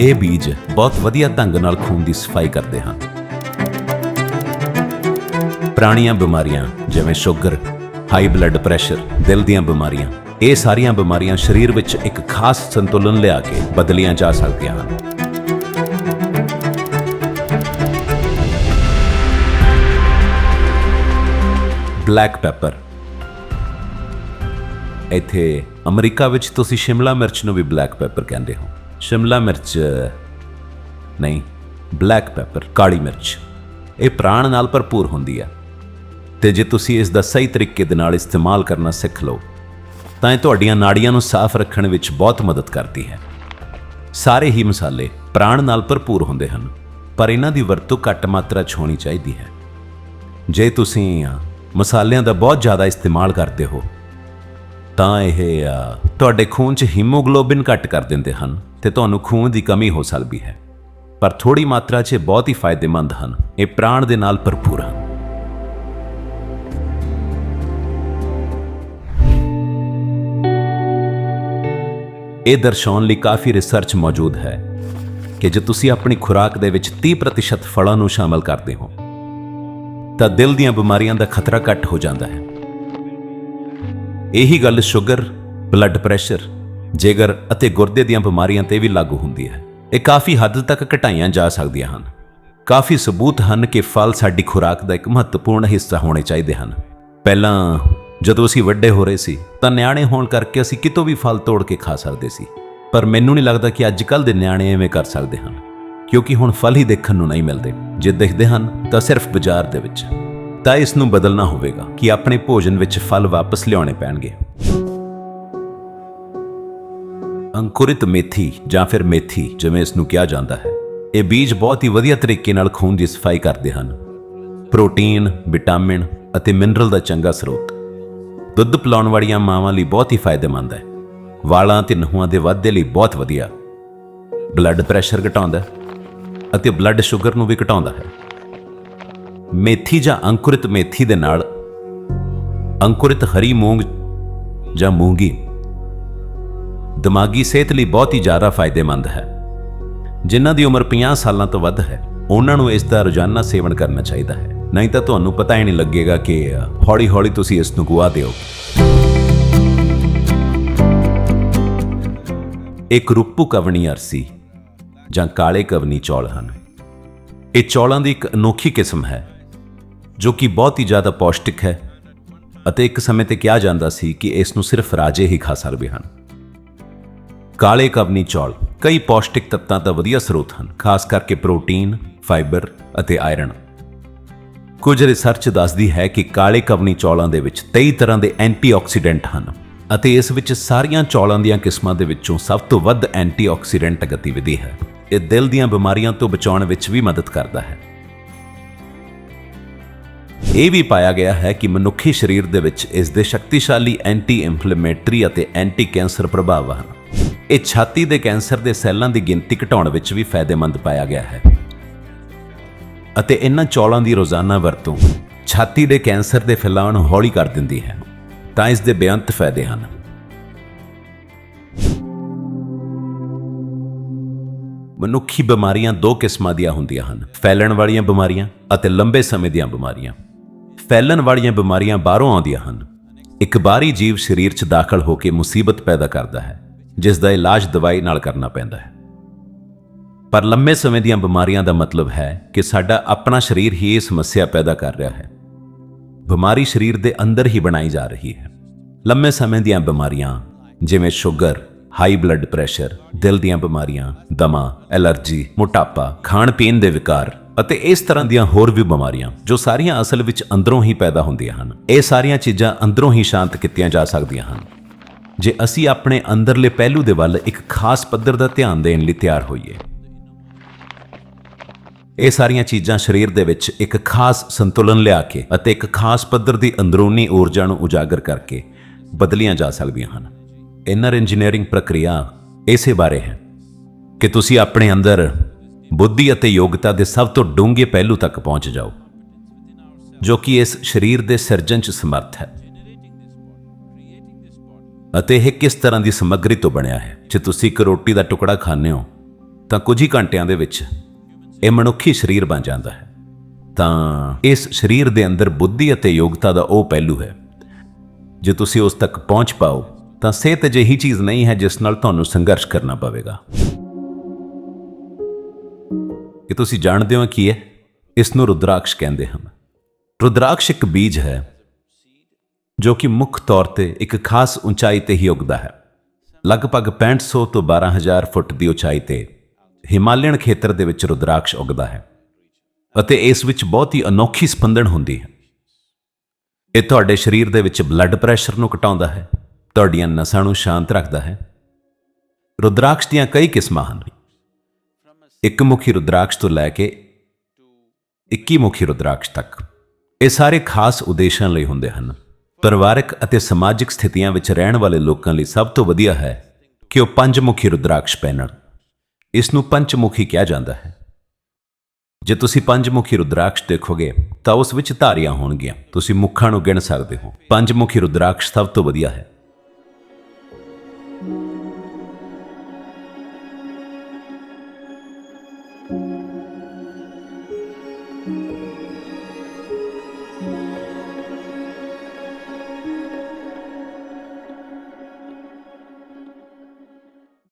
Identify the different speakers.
Speaker 1: ਇਹ ਬੀਜ ਬਹੁਤ ਵਧੀਆ ਢੰਗ ਨਾਲ ਖੂਨ ਦੀ ਸਫ਼ਾਈ ਕਰਦੇ ਹਨ। ਪੁਰਾਣੀਆਂ ਬਿਮਾਰੀਆਂ, ਜਿਵੇਂ ਸ਼ੂਗਰ ਹਾਈ ਬਲੱਡ ਪ੍ਰੈਸ਼ਰ ਦਿਲ ਦੀਆਂ ਬਿਮਾਰੀਆਂ, ਇਹ ਸਾਰੀਆਂ ਬਿਮਾਰੀਆਂ ਸਰੀਰ ਵਿੱਚ ਇੱਕ ਖਾਸ ਸੰਤੁਲਨ ਲਿਆ ਕੇ ਬਦਲੀਆਂ ਜਾ ਸਕਦੀਆਂ ਹਨ। ਬਲੈਕ ਪੈਪਰ ਇੱਥੇ ਅਮਰੀਕਾ ਵਿੱਚ ਤੁਸੀਂ ਸ਼ਿਮਲਾ ਮਿਰਚ ਨੂੰ ਵੀ ਬਲੈਕ ਪੈਪਰ ਕਹਿੰਦੇ ਹੋ। ਸ਼ਿਮਲਾ ਮਿਰਚ, ਨਹੀਂ ਬਲੈਕ ਪੈਪਰ ਕਾਲੀ ਮਿਰਚ। ਇਹ ਪ੍ਰਾਣ ਨਾਲ ਭਰਪੂਰ ਹੁੰਦੀ ਹੈ। ਤੇ ਜੇ ਤੁਸੀਂ ਇਸ ਦਾ ਸਹੀ ਤਰੀਕੇ ਦੇ ਨਾਲ ਇਸਤੇਮਾਲ ਕਰਨਾ ਸਿੱਖ ਲਓ, ਤਾਂ ਇਹ ਤੁਹਾਡੀਆਂ ਨਾੜੀਆਂ ਨੂੰ ਸਾਫ਼ ਰੱਖਣ ਵਿੱਚ ਬਹੁਤ ਮਦਦ ਕਰਦੀ ਹੈ। ਸਾਰੇ ਹੀ ਮਸਾਲੇ ਪ੍ਰਾਣ ਨਾਲ ਭਰਪੂਰ ਹੁੰਦੇ ਹਨ, ਪਰ ਇਹਨਾਂ ਦੀ ਵਰਤੋਂ ਘੱਟ ਮਾਤਰਾ 'ਚ ਹੋਣੀ ਚਾਹੀਦੀ ਹੈ। ਜੇ ਤੁਸੀਂ ਮਸਾਲਿਆਂ ਦਾ ਬਹੁਤ ਜ਼ਿਆਦਾ ਇਸਤੇਮਾਲ ਕਰਦੇ ਹੋ ਤਾਂ ਇਹ ਅ, ਤੁਹਾਡੇ ਖੂਨ 'ਚ ਹੀਮੋਗਲੋਬਿਨ ਘੱਟ ਕਰ ਦਿੰਦੇ ਹਨ ਤੇ ਤੁਹਾਨੂੰ ਖੂਨ ਦੀ ਕਮੀ ਹੋ ਸਕਦੀ ਹੈ। ਪਰ ਥੋੜੀ ਮਾਤਰਾ 'ਚ ਇਹ ਬਹੁਤ ਹੀ ਫਾਇਦੇਮੰਦ ਹਨ। ਇਹ ਪ੍ਰਾਣ ਦੇ ਨਾਲ ਭਰਪੂਰ ਹਨ। ਇਹ ਦਰਸਾਉਣ ਲਈ ਕਾਫੀ ਰਿਸਰਚ ਮੌਜੂਦ ਹੈ ਕਿ ਜੇ ਤੁਸੀਂ ਆਪਣੀ ਖੁਰਾਕ ਦੇ ਵਿੱਚ 30% ਫਲਾਂ ਨੂੰ ਸ਼ਾਮਲ ਕਰਦੇ ਹੋ ਤਾਂ ਦਿਲ ਦੀਆਂ ਬਿਮਾਰੀਆਂ ਦਾ ਖਤਰਾ ਘੱਟ ਹੋ ਜਾਂਦਾ ਹੈ। ਇਹੀ ਗੱਲ ਸ਼ੂਗਰ ਬਲੱਡ ਪ੍ਰੈਸ਼ਰ ਜਿਗਰ ਅਤੇ ਗੁਰਦੇ ਦੀਆਂ ਬਿਮਾਰੀਆਂ ਤੇ ਵੀ ਲਾਗੂ ਹੁੰਦੀ ਹੈ। ਇਹ ਕਾਫੀ ਹੱਦ ਤੱਕ ਘਟਾਈਆਂ ਜਾ ਸਕਦੀਆਂ ਹਨ। ਕਾਫੀ ਸਬੂਤ ਹਨ ਕਿ ਫਲ ਸਾਡੀ ਖੁਰਾਕ ਦਾ ਇੱਕ ਮਹੱਤਵਪੂਰਨ ਹਿੱਸਾ ਹੋਣੇ ਚਾਹੀਦੇ ਹਨ। ਪਹਿਲਾਂ ਜਦੋਂ ਅਸੀਂ ਵੱਡੇ ਹੋ ਰਹੇ ਸੀ, ਤਾਂ ਨਿਆਣੇ ਹੋਣ ਕਰਕੇ ਅਸੀਂ ਕਿਤੋਂ ਵੀ ਫਲ ਤੋੜ ਕੇ ਖਾ ਸਕਦੇ ਸੀ। ਪਰ ਮੈਨੂੰ ਨਹੀਂ ਲੱਗਦਾ ਕਿ ਅੱਜ ਕੱਲ ਦੇ ਨਿਆਣੇ ਐਵੇਂ ਕਰ ਸਕਦੇ ਹਨ। ਕਿਉਂਕਿ ਹੁਣ ਫਲ ਹੀ ਦੇਖਣ ਨੂੰ ਨਹੀਂ ਮਿਲਦੇ। ਜੇ ਦਿਖਦੇ ਹਨ, ਤਾਂ ਸਿਰਫ ਬਾਜ਼ਾਰ ਦੇ ਵਿੱਚ। ਤਾਂ ਇਸ ਨੂੰ ਬਦਲਣਾ ਹੋਵੇਗਾ ਕਿ ਆਪਣੇ ਭੋਜਨ ਵਿੱਚ ਫਲ ਵਾਪਸ ਲਿਆਉਣੇ ਪੈਣਗੇ। ਅੰਕੁਰਿਤ ਮੇਥੀ ਜਾਂ ਫਿਰ ਮੇਥੀ, ਜਿਵੇਂ ਇਸ ਨੂੰ ਕਿਹਾ ਜਾਂਦਾ ਹੈ, ਇਹ ਬੀਜ ਬਹੁਤ ਹੀ ਵਧੀਆ ਤਰੀਕੇ ਨਾਲ ਖੂਨ ਦੀ ਸਫ਼ਾਈ ਕਰਦੇ ਹਨ। ਪ੍ਰੋਟੀਨ, ਵਿਟਾਮਿਨ ਅਤੇ ਮਿਨਰਲ ਦਾ ਚੰਗਾ ਸਰੋਤ। ਦੁੱਧ ਪਿਲਾਉਣ ਵਾਲੀਆਂ ਮਾਵਾਂ ਲਈ ਬਹੁਤ ਹੀ ਫਾਇਦੇਮੰਦ ਹੈ। ਵਾਲਾਂ ਤੇ ਨਹੁਆਂ ਦੇ ਵਾਧੇ ਲਈ ਬਹੁਤ ਵਧੀਆ। ਬਲੱਡ ਪ੍ਰੈਸ਼ਰ ਘਟਾਉਂਦਾ ਅਤੇ ਬਲੱਡ ਸ਼ੂਗਰ ਨੂੰ ਵੀ ਘਟਾਉਂਦਾ ਹੈ। ਮੇਥੀ ਜਾਂ ਅੰਕੁਰਿਤ ਮੇਥੀ ਦੇ ਨਾਲ ਅੰਕੁਰਿਤ ਹਰੀ ਮੂੰਗ ਜਾਂ ਮੂੰਗੀ ਦਿਮਾਗੀ ਸਿਹਤ ਲਈ ਬਹੁਤ ਹੀ ਜ਼ਿਆਦਾ ਫਾਇਦੇਮੰਦ ਹੈ। ਜਿਨ੍ਹਾਂ ਦੀ ਉਮਰ 50 ਸਾਲਾਂ ਤੋਂ ਵੱਧ ਹੈ, ਉਹਨਾਂ ਨੂੰ ਇਸ ਦਾ ਰੋਜ਼ਾਨਾ ਸੇਵਨ ਕਰਨਾ ਚਾਹੀਦਾ ਹੈ। ਨਹੀਂ ਤਾਂ ਤੁਹਾਨੂੰ ਪਤਾ ਹੀ ਨਹੀਂ ਲੱਗੇਗਾ ਕਿ ਹੌਲੀ-ਹੌਲੀ ਤੁਸੀਂ ਇਸ ਨੂੰ ਗੁਆ ਦਿਓ। ਇੱਕ ਰੂਪੂ ਕਵਣੀ ਅਰਸੀ ਜਾਂ ਕਾਲੇ ਕਵਨੀ ਚੌਲ ਹਨ। ਇਹ ਚੌਲਾਂ ਦੀ ਇੱਕ ਅਨੋਖੀ ਕਿਸਮ ਹੈ। ਜੋ ਕਿ ਬਹੁਤ ਹੀ ਜ਼ਿਆਦਾ ਪੌਸ਼ਟਿਕ ਹੈ ਅਤੇ ਇੱਕ ਸਮੇਂ ਤੇ ਕਿਹਾ ਜਾਂਦਾ ਸੀ ਕਿ ਇਸ ਨੂੰ ਸਿਰਫ ਰਾਜੇ ਹੀ ਖਾ ਸਕਦੇ ਹਨ। ਕਾਲੇ ਕਵਨੀ ਚੌਲ, ਕਈ ਪੌਸ਼ਟਿਕ ਤੱਤਾਂ ਦਾ ਵਧੀਆ ਸਰੋਤ ਹਨ, ਖਾਸ ਕਰਕੇ ਪ੍ਰੋਟੀਨ, ਫਾਈਬਰ ਅਤੇ ਆਇਰਨ। ਕੁਝ ਰਿਸਰਚ ਦੱਸਦੀ ਹੈ ਕਿ ਕਾਲੇ ਕਵਨੀ ਚੌਲਾਂ ਦੇ ਵਿੱਚ 23 ਤਰ੍ਹਾਂ ਦੇ ਐਂਟੀਆਕਸੀਡੈਂਟ ਹਨ ਅਤੇ ਇਸ ਵਿੱਚ ਸਾਰੀਆਂ ਚੌਲਾਂ ਦੀਆਂ ਕਿਸਮਾਂ ਦੇ ਵਿੱਚੋਂ ਸਭ ਤੋਂ ਵੱਧ ਐਂਟੀਆਕਸੀਡੈਂਟ ਗਤੀਵਿਧੀ ਹੈ। ਇਹ ਦਿਲ ਦੀਆਂ ਬਿਮਾਰੀਆਂ ਤੋਂ ਬਚਾਉਣ ਵਿੱਚ ਵੀ ਮਦਦ ਕਰਦਾ ਹੈ। ਇਹ ਵੀ ਪਾਇਆ ਗਿਆ ਹੈ ਕਿ ਮਨੁੱਖੀ ਸਰੀਰ ਦੇ ਵਿੱਚ ਇਸ ਦੇ ਸ਼ਕਤੀਸ਼ਾਲੀ ਐਂਟੀ ਇਨਫਲੇਮੇਟਰੀ ਅਤੇ ਐਂਟੀ ਕੈਂਸਰ ਪ੍ਰਭਾਵ ਹਨ। ਇਹ ਛਾਤੀ ਦੇ ਕੈਂਸਰ ਦੇ ਸੈੱਲਾਂ ਦੀ ਗਿਣਤੀ ਘਟਾਉਣ ਵਿੱਚ ਵੀ ਫਾਇਦੇਮੰਦ ਪਾਇਆ ਗਿਆ ਹੈ। ਅਤੇ ਇਹਨਾਂ ਚੌਲਾਂ ਦੀ ਰੋਜ਼ਾਨਾ ਵਰਤੋਂ ਛਾਤੀ ਦੇ ਕੈਂਸਰ ਦੇ ਫੈਲਾਅ ਨੂੰ ਹੌਲੀ ਕਰ ਦਿੰਦੀ ਹੈ, ਤਾਂ ਇਸ ਦੇ ਬੇਅੰਤ ਫਾਇਦੇ ਹਨ। ਮਨੁੱਖੀ ਬਿਮਾਰੀਆਂ ਦੋ ਕਿਸਮਾਂ ਦੀਆਂ ਹੁੰਦੀਆਂ ਹਨ, ਫੈਲਣ ਵਾਲੀਆਂ ਬਿਮਾਰੀਆਂ ਅਤੇ ਲੰਬੇ ਸਮੇਂ ਦੀਆਂ ਬਿਮਾਰੀਆਂ। ਫੈਲਣ ਵਾਲੀਆਂ ਬਿਮਾਰੀਆਂ ਬਾਹਰੋਂ ਆਉਂਦੀਆਂ ਹਨ। ਇੱਕ ਬਾਹਰੀ ਜੀਵ ਸਰੀਰ 'ਚ ਦਾਖਲ ਹੋ ਕੇ ਮੁਸੀਬਤ ਪੈਦਾ ਕਰਦਾ ਹੈ, ਜਿਸ ਦਾ ਇਲਾਜ ਦਵਾਈ ਨਾਲ ਕਰਨਾ ਪੈਂਦਾ ਹੈ। ਪਰ ਲੰਮੇ ਸਮੇਂ ਦੀਆਂ ਬਿਮਾਰੀਆਂ ਦਾ ਮਤਲਬ ਹੈ ਕਿ ਸਾਡਾ ਆਪਣਾ ਸਰੀਰ ਹੀ ਇਹ ਸਮੱਸਿਆ ਪੈਦਾ ਕਰ ਰਿਹਾ ਹੈ। ਬਿਮਾਰੀ ਸਰੀਰ ਦੇ ਅੰਦਰ ਹੀ ਬਣਾਈ ਜਾ ਰਹੀ ਹੈ। ਲੰਮੇ ਸਮੇਂ ਦੀਆਂ ਬਿਮਾਰੀਆਂ, ਜਿਵੇਂ ਸ਼ੂਗਰ ਹਾਈ ਬਲੱਡ ਪ੍ਰੈਸ਼ਰ ਦਿਲ ਦੀਆਂ ਬਿਮਾਰੀਆਂ, ਦਮਾ, ਐਲਰਜੀ, ਮੋਟਾਪਾ ਖਾਣ ਪੀਣ ਦੇ ਵਿਕਾਰ ਅਤੇ ਇਸ ਤਰ੍ਹਾਂ ਦੀਆਂ ਹੋਰ ਵੀ ਬਿਮਾਰੀਆਂ ਜੋ ਸਾਰੀਆਂ ਅਸਲ ਵਿੱਚ ਅੰਦਰੋਂ ਹੀ ਪੈਦਾ ਹੁੰਦੀਆਂ ਹਨ। ਇਹ ਸਾਰੀਆਂ ਚੀਜ਼ਾਂ ਅੰਦਰੋਂ ਹੀ ਸ਼ਾਂਤ ਕੀਤੀਆਂ ਜਾ ਸਕਦੀਆਂ ਹਨ। ਜੇ ਅਸੀਂ ਆਪਣੇ ਅੰਦਰਲੇ ਪਹਿਲੂ ਦੇ ਵੱਲ ਇੱਕ ਖਾਸ ਪੱਧਰ ਦਾ ਧਿਆਨ ਦੇਣ ਲਈ ਤਿਆਰ ਹੋਈਏ। ਇਹ ਸਾਰੀਆਂ ਚੀਜ਼ਾਂ ਸਰੀਰ ਦੇ ਵਿੱਚ ਇੱਕ ਖਾਸ ਸੰਤੁਲਨ ਲਿਆ ਕੇ ਅਤੇ ਇੱਕ ਖਾਸ ਪੱਧਰ ਦੀ ਅੰਦਰੂਨੀ ਊਰਜਾ ਨੂੰ ਉਜਾਗਰ ਕਰਕੇ ਬਦਲੀਆਂ ਜਾ ਸਕਦੀਆਂ ਹਨ। ਇਨਰ ਇੰਜੀਨੀਅਰਿੰਗ ਪ੍ਰਕਿਰਿਆ ਇਸੇ ਬਾਰੇ ਹੈ ਕਿ ਤੁਸੀਂ ਆਪਣੇ ਅੰਦਰ ਬੁੱਧੀ ਅਤੇ ਯੋਗਤਾ ਦੇ ਸਭ ਤੋਂ ਡੂੰਘੇ ਪਹਿਲੂ ਤੱਕ ਪਹੁੰਚ ਜਾਓ, ਜੋ ਕਿ ਇਸ ਸਰੀਰ ਦੇ ਸਿਰਜਣ 'ਚ ਸਮਰਥ ਹੈ ਅਤੇ ਇਹ ਕਿਸ ਤਰ੍ਹਾਂ ਦੀ ਸਮੱਗਰੀ ਤੋਂ ਬਣਿਆ ਹੈ। ਜੇ ਤੁਸੀਂ ਇੱਕ ਰੋਟੀ ਦਾ ਟੁਕੜਾ ਖਾਂਦੇ ਹੋ, ਤਾਂ ਕੁਝ ਹੀ ਘੰਟਿਆਂ ਦੇ ਵਿੱਚ ਇਹ ਮਨੁੱਖੀ ਸਰੀਰ ਬਣ ਜਾਂਦਾ ਹੈ। ਤਾਂ ਇਸ ਸਰੀਰ ਦੇ ਅੰਦਰ ਬੁੱਧੀ ਅਤੇ ਯੋਗਤਾ ਦਾ ਉਹ ਪਹਿਲੂ ਹੈ। ਜੇ ਤੁਸੀਂ ਉਸ ਤੱਕ ਪਹੁੰਚ ਪਾਓ, ਤਾਂ ਸਿਹਤ ਅਜਿਹੀ ਚੀਜ਼ ਨਹੀਂ ਹੈ ਜਿਸ ਨਾਲ ਤੁਹਾਨੂੰ ਸੰਘਰਸ਼ ਕਰਨਾ ਪਵੇਗਾ। ਇਹ ਤੁਸੀਂ ਜਾਣਦੇ ਹੋ ਕੀ ਹੈ? ਇਸ ਨੂੰ ਰੁਦਰਾਕਸ਼ ਕਹਿੰਦੇ ਹਨ। ਰੁਦਰਾਕਸ਼ ਇੱਕ ਬੀਜ ਹੈ, ਜੋ ਕਿ ਮੁੱਖ ਤੌਰ ਤੇ ਇੱਕ ਖਾਸ ਉਚਾਈ ਤੇ ਹੀ ਉੱਗਦਾ ਹੈ। ਲਗਭਗ 6500 ਤੋਂ 12000 ਫੁੱਟ ਦੀ ਉਚਾਈ ਤੇ ਹਿਮਾਲਿਅਨ ਖੇਤਰ ਦੇ ਵਿੱਚ ਰੁਦਰਾਕਸ਼ ਉੱਗਦਾ ਹੈ ਅਤੇ ਇਸ ਵਿੱਚ ਬਹੁਤ ਹੀ ਅਨੋਖੀ ਸਪੰਦਨ ਹੁੰਦੀ ਹੈ। ਇਹ ਤੁਹਾਡੇ ਸਰੀਰ ਦੇ ਵਿੱਚ ਬਲੱਡ ਪ੍ਰੈਸ਼ਰ ਨੂੰ ਘਟਾਉਂਦਾ ਹੈ, ਤੁਹਾਡੀਆਂ ਨਸਾਂ ਨੂੰ ਸ਼ਾਂਤ ਰੱਖਦਾ ਹੈ। ਰੁਦਰਾਕਸ਼ ਦੀਆਂ ਕਈ ਕਿਸਮਾਂ ਹਨ। ਇੱਕ ਮੁਖੀ ਰੁਦਰਾਕਸ਼ ਤੋਂ ਲੈ ਕੇ 21 ਮੁਖੀ ਰੁਦਰਾਕਸ਼ ਤੱਕ। ਇਹ ਸਾਰੇ ਖਾਸ ਉਦੇਸ਼ਾਂ ਲਈ ਹੁੰਦੇ ਹਨ। ਪਰਿਵਾਰਕ ਅਤੇ ਸਮਾਜਿਕ ਸਥਿਤੀਆਂ ਵਿੱਚ ਰਹਿਣ ਵਾਲੇ ਲੋਕਾਂ ਲਈ ਸਭ ਤੋਂ ਵਧੀਆ ਹੈ ਕਿ ਉਹ ਪੰਜ ਮੁਖੀ ਰੁਦਰਾਕਸ਼ ਪਹਿਨਣ। ਇਸ ਨੂੰ ਪੰਚਮੁਖੀ ਕਿਹਾ ਜਾਂਦਾ ਹੈ। ਜੇ ਤੁਸੀਂ ਪੰਜਮੁਖੀ ਰੁਦਰਾਕਸ਼ ਦੇਖੋਗੇ, ਤਾਂ ਉਸ ਵਿੱਚ ਧਾਰੀਆਂ ਹੋਣਗੀਆਂ। ਤੁਸੀਂ ਮੁੱਖਾਂ ਨੂੰ ਗਿਣ ਸਕਦੇ ਹੋ। ਪੰਜਮੁਖੀ ਰੁਦਰਾਕਸ਼ ਸਭ ਤੋਂ ਵਧੀਆ ਹੈ।